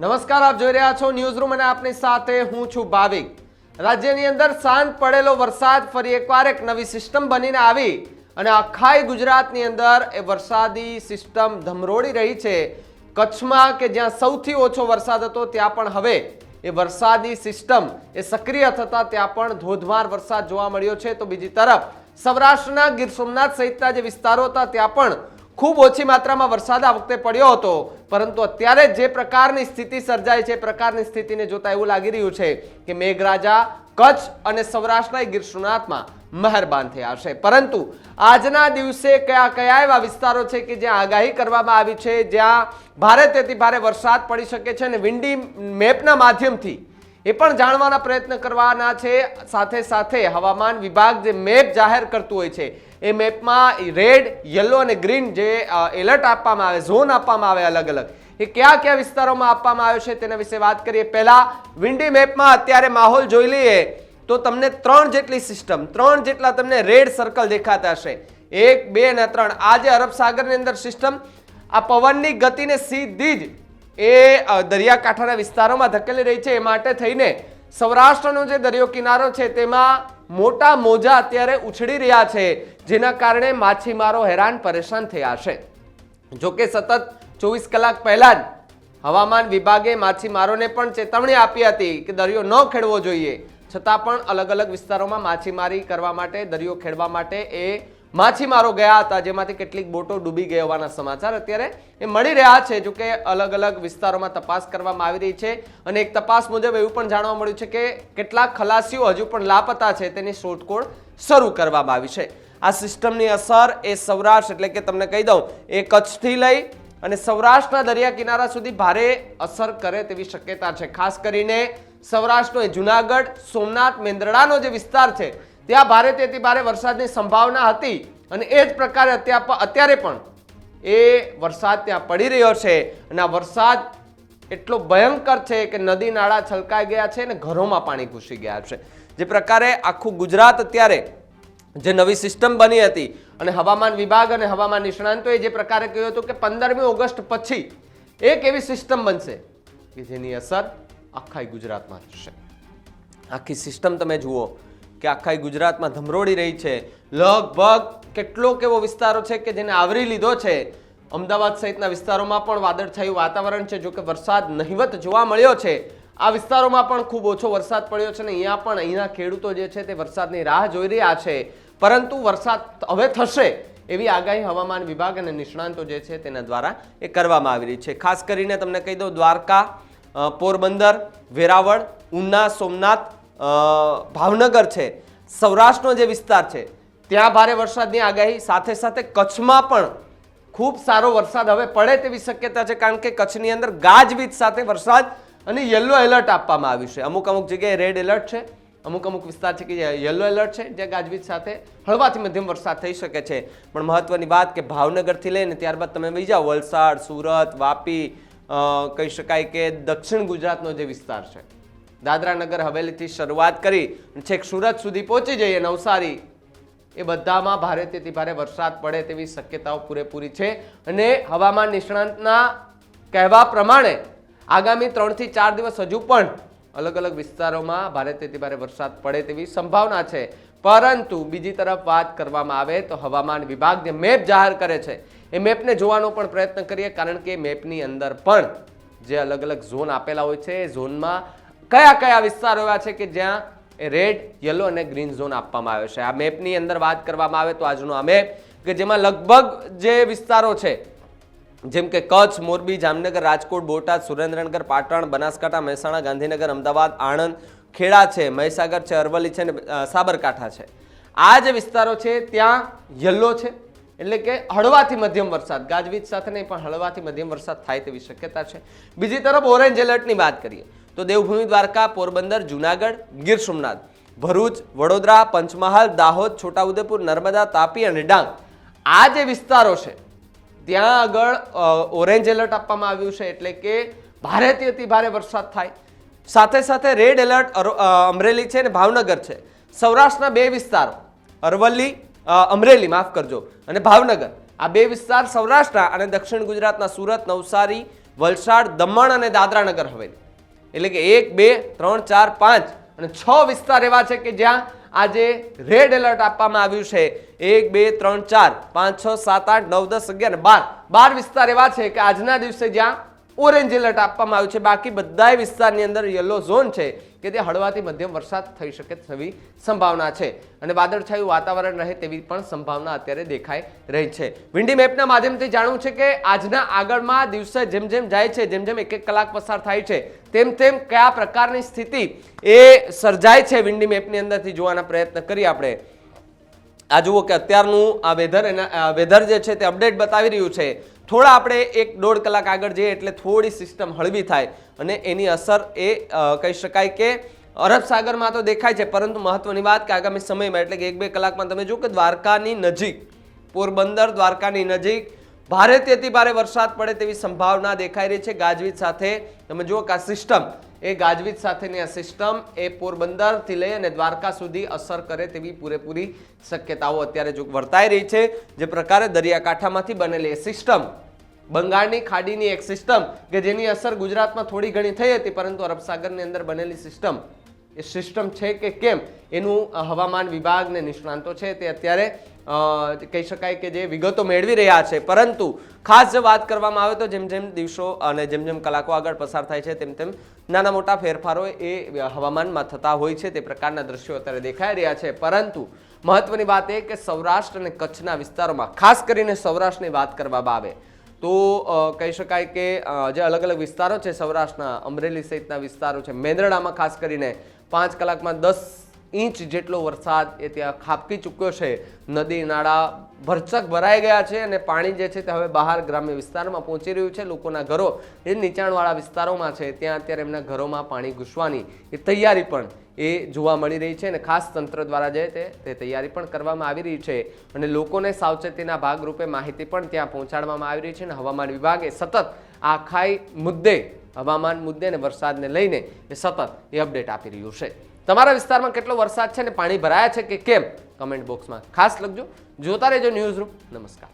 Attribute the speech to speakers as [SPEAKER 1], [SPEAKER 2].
[SPEAKER 1] નમસ્કાર, આપ જોઈ રહ્યા છો ન્યૂઝ રૂમ અને આપની સાથે હું છું ભાવિક. રાજ્યની અંદર શાંત પડેલો વરસાદ ફરી એકવાર એક નવી સિસ્ટમ બનીને આવી અને આખાય ગુજરાતની અંદર એ વરસાદી સિસ્ટમ ધમરોડી રહી છે. કચ્છમાં કે જ્યાં સૌથી ઓછો વરસાદ હતો, ત્યાં પણ હવે એ વરસાદી સિસ્ટમ એ સક્રિય થતા ત્યાં પણ ધોધમાર વરસાદ જોવા મળ્યો છે. તો બીજી તરફ, સૌરાષ્ટ્રના ગીર સોમનાથ સહિતના જે વિસ્તારો હતા, ત્યાં પણ ખૂબ ઓછી માત્રામાં વરસાદ આ વખતે પડ્યો હતો. પરંતુ અત્યારે જે પ્રકારની સ્થિતિ સર્જાય છે પ્રકારની સ્થિતિને જોતા એવું લાગી રહ્યું છે કે મેઘરાજા, કચ્છ અને સૌરાષ્ટ્રના ગીર સોમનાથમાં મહેરબાન થયા છે પરંતુ આજના દિવસે કયા કયા એવા વિસ્તારો છે કે જ્યાં આગાહી કરવામાં આવી છે, જ્યાં ભારેથી ભારે વરસાદ પડી શકે છે અને વિન્ડી મેપના માધ્યમથી એ પણ જાણવાના પ્રયત્ન કરવાના છે. સાથે સાથે હવામાન વિભાગ જે મેપ જાહેર કરતું હોય છે એ મેપમાં રેડ, યલો અને ગ્રીન જે એલર્ટ આપવામાં આવે, ઝોન આપવામાં આવે અલગ અલગ એ કયા કયા વિસ્તારોમાં આપવામાં આવ્યો છે તેના વિશે વાત કરીએ. પહેલા વિન્ડી મેપમાં અત્યારે માહોલ જોઈ લઈએ તો તમને ત્રણ જેટલી સિસ્ટમ, ત્રણ જેટલા તમને રેડ સર્કલ દેખાતા હશે. એક, બે અને ત્રણ. આ જે અરબ સાગરની અંદર સિસ્ટમ, આ પવનની ગતિને સીધી જ એ દરિયાકાંઠાના વિસ્તારોમાં ધકેલી રહી છે. એ માટે થઈને સૌરાષ્ટ્રનો જે દરિયો કિનારો છે તેમાં મોટા મોજા અત્યારે ઉછળી રહ્યા છે, જેના કારણે માછીમારો હેરાન પરેશાન થયા છે. જોકે સતત ચોવીસ કલાક પહેલા જ હવામાન વિભાગે માછીમારોને પણ ચેતવણી આપી હતી કે દરિયો ન ખેડવો જોઈએ. છતાં પણ અલગ અલગ વિસ્તારોમાં માછીમારી કરવા માટે, દરિયો ખેડવા માટે એ માછીમારો ગયા હતા, જેમાંથી કેટલીક બોટો ડૂબી ગઈ હોવાના સમાચાર અત્યારે એ મળી રહ્યા છે જો કે અલગ અલગ વિસ્તારોમાં તપાસ કરવામાં આવી રહી છે અને એક તપાસ મુજબ એવું પણ જાણવા મળ્યું છે કે કેટલાક ખલાસીઓ હજુ પણ લાપતા છે, તેની શોધખોળ શરૂ કરવામાં આવી છે. આ સિસ્ટમની અસર એ સૌરાષ્ટ્ર એટલે કે તમને કહી દઉં, એ કચ્છથી લઈ અને સૌરાષ્ટ્રના દરિયા કિનારા સુધી ભારે અસર કરે તેવી શક્યતા છે. ખાસ કરીને સૌરાષ્ટ્રનો એ જુનાગઢ, સોમનાથ, મેંદરડાનો જે વિસ્તાર છે ત્યાં ભારે તેથી ભારે વરસાદની સંભાવના હતી અને એ જ પ્રકારે અત્યા અત્યારે પણ એ વરસાદ ત્યાં પડી રહ્યો છે અને આ વરસાદ એટલો ભયંકર છે કે નદી નાળા છલકાઈ ગયા છે અને ઘરોમાં પાણી ઘૂસી ગયા છે. જે પ્રકારે આખું ગુજરાત અત્યારે જે નવી સિસ્ટમ બની હતી અને હવામાન વિભાગ અને હવામાન નિષ્ણાંતોએ જે પ્રકારે કહ્યું હતું કે પંદરમી ઓગસ્ટ પછી એક એવી સિસ્ટમ બનશે કે જેની અસર આખા ગુજરાતમાં થશે. આખી સિસ્ટમ તમે જુઓ કે આખા ગુજરાતમાં ધમરોડી રહી છે. લગભગ કેટલોક એવો વિસ્તારો છે કે જેને આવરી લીધો છે. અમદાવાદ સહિતના વિસ્તારોમાં પણ વાદળછાયું વાતાવરણ છે જો કે વરસાદ નહિવત જોવા મળ્યો છે. આ વિસ્તારોમાં પણ ખૂબ ઓછો વરસાદ પડ્યો છે ને અહીંયા પણ અહીંના ખેડૂતો જે છે તે વરસાદની રાહ જોઈ રહ્યા છે. પરંતુ વરસાદ હવે થશે એવી આગાહી હવામાન વિભાગ અને નિષ્ણાંતો જે છે તેના દ્વારા એ કરવામાં આવી રહી છે. ખાસ કરીને તમને કહી દઉં દ્વારકા પોરબંદર, વેરાવળ, ઉના, સોમનાથ ભાવનગર છે, સૌરાષ્ટ્રનો જે વિસ્તાર છે, ત્યાં ભારે વરસાદની આગાહી, સાથે સાથે કચ્છમાં પણ ખૂબ સારો વરસાદ હવે પડે તેવી શક્યતા છે, કારણ કે કચ્છની અંદર ગાજવીજ સાથે વરસાદ અને યલો એલર્ટ આપવામાં આવ્યું છે. અમુક અમુક જગ્યાએ રેડ એલર્ટ છે, અમુક અમુક વિસ્તાર છે કે યલો એલર્ટ છે, જ્યાં ગાજવીજ સાથે હળવાથી મધ્યમ વરસાદ થઈ શકે છે. પણ મહત્વની વાત કે ભાવનગરથી લઈને ત્યારબાદ તમે વહી જાઓ, વલસાડ, સુરત, વાપી કહી શકાય કે દક્ષિણ ગુજરાતનો જે વિસ્તાર છે. દાદરા નગર હવેલીથી શરૂઆત કરી છેક સુરત સુધી પહોંચી જઈએ નવસારી. એ બધામાં ભારેથી ભારે વરસાદ પડે તેવી શક્યતાઓ પૂરેપૂરી છે અને હવામાન નિષ્ણાંતના કહેવા પ્રમાણે આગામી ત્રણથી ચાર દિવસ હજુ પણ અલગ અલગ વિસ્તારોમાં ભારેથી ભારે વરસાદ પડે તેવી સંભાવના છે. પરંતુ બીજી તરફ વાત કરવામાં આવે તો હવામાન વિભાગ જે મેપ જાહેર કરે છે. એ મેપને જોવાનો પણ પ્રયત્ન કરીએ કારણ કે મેપની અંદર પણ જે અલગ અલગ ઝોન આપેલા હોય છે, એ ઝોનમાં કયા કયા વિસ્તારો એવા છે કે જ્યાં રેડ યલો અને ગ્રીન ઝોન આપવામાં આવ્યો છે? આ મેપની અંદર વાત કરવામાં આવે તો આજનો આ મેપ કે જેમાં લગભગ જે વિસ્તારો છે, જેમ કે કચ્છ, મોરબી, જામનગર, રાજકોટ, બોટાદ, સુરેન્દ્રનગર, પાટણ, બનાસકાંઠા, મહેસાણા, ગાંધીનગર, અમદાવાદ, આણંદ, ખેડા છે, મહીસાગર છે, અરવલ્લી છે અને સાબરકાંઠા છે. આ જે વિસ્તારો છે ત્યાં યલો છે, એટલે કે હળવાથી મધ્યમ વરસાદ. ગાજવીજ સાથે નહીં, પણ હળવાથી મધ્યમ વરસાદ થાય તેવી શક્યતા છે. બીજી તરફ ઓરેન્જ એલર્ટની વાત કરીએ. તો દેવભૂમિ દ્વારકા, પોરબંદર, જુનાગઢ, ગીર સોમનાથ, ભરૂચ, વડોદરા, પંચમહાલ, દાહોદ, છોટાઉદેપુર, નર્મદા, તાપી અને ડાંગ. આ જે વિસ્તારો છે, ત્યાં આગળ ઓરેન્જ એલર્ટ આપવામાં આવ્યું છે એટલે કે ભારેથી અતિ ભારે વરસાદ થાય. સાથે સાથે રેડ એલર્ટ અમરેલી છે અને ભાવનગર છે. સૌરાષ્ટ્રના બે વિસ્તારો, અરવલ્લી અમરેલી, માફ કરજો, અને ભાવનગર. આ બે વિસ્તાર સૌરાષ્ટ્રના અને દક્ષિણ ગુજરાતના સુરત, નવસારી, વલસાડ, દમણ અને દાદરા નગર હવેલી. એટલે કે એક, બે, ત્રણ, ચાર, પાંચ અને છ વિસ્તાર એવા છે કે જ્યાં આજે રેડ એલર્ટ આપવામાં આવ્યું છે. એક, બે, ત્રણ, ચાર, પાંચ, છ, સાત, આઠ, નવ, દસ, અગિયાર બાર. બાર વિસ્તાર એવા છે કે આજના દિવસે જ્યાં ઓરેન્જ એલર્ટ આપવામાં આવ્યું છે. બાકી બધા વિસ્તારની અંદર યલો ઝોન છે. કે તે હળવાથી મધ્યમ વરસાદ થઈ શકે તેવી સંભાવના છે. અને વાદળછાયું વાતાવરણ રહે તેવી પણ સંભાવના અત્યારે દેખાઈ રહી છે. વિન્ડી મેપના માધ્યમથી જાણવું છે કે આજના આગળમાં દિવસે જેમ જેમ જાય છે, જેમ જેમ એક એક કલાક પસાર થાય છે, તેમ તેમ કયા પ્રકારની સ્થિતિ એ સર્જાય છે વિન્ડી મેપની અંદરથી જોવાના પ્રયત્ન કરીએ આપણે. આ જુઓ કે અત્યારનું આ વેધર એના વેધર જે છે તે અપડેટ બતાવી રહ્યું છે. થોડા આપણે એક દોઢ કલાક આગળ જઈએ એટલે થોડી સિસ્ટમ હળવી થાય અને એની અસર એ કહી શકાય કે અરબ સાગરમાં તો દેખાય છે, પરંતુ મહત્વની વાત કે આગામી સમયમાં, એટલે કે એક બે કલાકમાં તમે જુઓ કે દ્વારકાની નજીક, પોરબંદર દ્વારકાની નજીક, ભારે તેથી ભારે વરસાદ પડે તેવી સંભાવના દેખાઈ રહી છે. ગાજવીજ સાથે તમે જુઓ કે આ સિસ્ટમ એ ગાજવીજ સાથેની આ સિસ્ટમ એ પોરબંદરથી લઈ અને દ્વારકા સુધી અસર કરે તેવી પૂરેપૂરી શક્યતાઓ અત્યારે જો વર્તાઈ રહી છે. જે પ્રકારે દરિયાકાંઠામાંથી બનેલી એ સિસ્ટમ બંગાળની ખાડીની એક સિસ્ટમ કે જેની અસર ગુજરાતમાં થોડી ઘણી થઈ હતી, પરંતુ અરબસાગરની અંદર બનેલી સિસ્ટમ એ સિસ્ટમ છે કે કેમ? એનું હવામાન વિભાગ ને નિષ્ણાંતો છે. તે અત્યારે કહી શકાય કે જે વિગતો મેળવી રહ્યા છે. પરંતુ, ખાસ જો વાત કરવામાં આવે તો જેમ જેમ દિવસો અને જેમ જેમ કલાકો આગળ પસાર થાય છે, તેમ તેમ નાના મોટા ફેરફારો એ હવામાનમાં થતા હોય છે. તે પ્રકારના દ્રશ્યો અત્યારે દેખાઈ રહ્યા છે. પરંતુ, મહત્વની વાત એ કે સૌરાષ્ટ્ર અને કચ્છના વિસ્તારોમાં, ખાસ કરીને સૌરાષ્ટ્રની વાત કરવામાં આવે, તો કહી શકાય કે જે અલગ અલગ વિસ્તારો છે, સૌરાષ્ટ્રના અમરેલી સહિતના વિસ્તારો છે, મેંદરડામાં ખાસ કરીને પાંચ કલાકમાં દસ ઇંચ જેટલો વરસાદ એ ત્યાં ખાબકી ચૂક્યો છે. નદી, નાળા ભરચક ભરાઈ ગયા છે અને પાણી જે છે તે હવે બહાર ગ્રામ્ય વિસ્તારમાં પહોંચી રહ્યું છે. લોકોના ઘરો એ નીચાણવાળા વિસ્તારોમાં છે. ત્યાં અત્યારે એમના ઘરોમાં પાણી ઘૂસવાની એ તૈયારી પણ એ જોવા મળી રહી છે અને ખાસ તંત્ર દ્વારા જે તે તે તૈયારી પણ કરવામાં આવી રહી છે. અને લોકોને સાવચેતીના ભાગરૂપે માહિતી પણ ત્યાં પહોંચાડવામાં આવી રહી છે અને હવામાન વિભાગે સતત આખાઈ મુદ્દે, હવામાન મુદ્દે અને વરસાદને લઈને એ સતત એ અપડેટ આપી રહ્યું છે. તમારા વિસ્તારમાં કેટલો વરસાદ છે અને પાણી ભરાયા છે કે કેમ? કમેન્ટ બોક્સમાં ખાસ લખજો. જોતા રહેજો ન્યૂઝ રૂમ નમસ્કાર.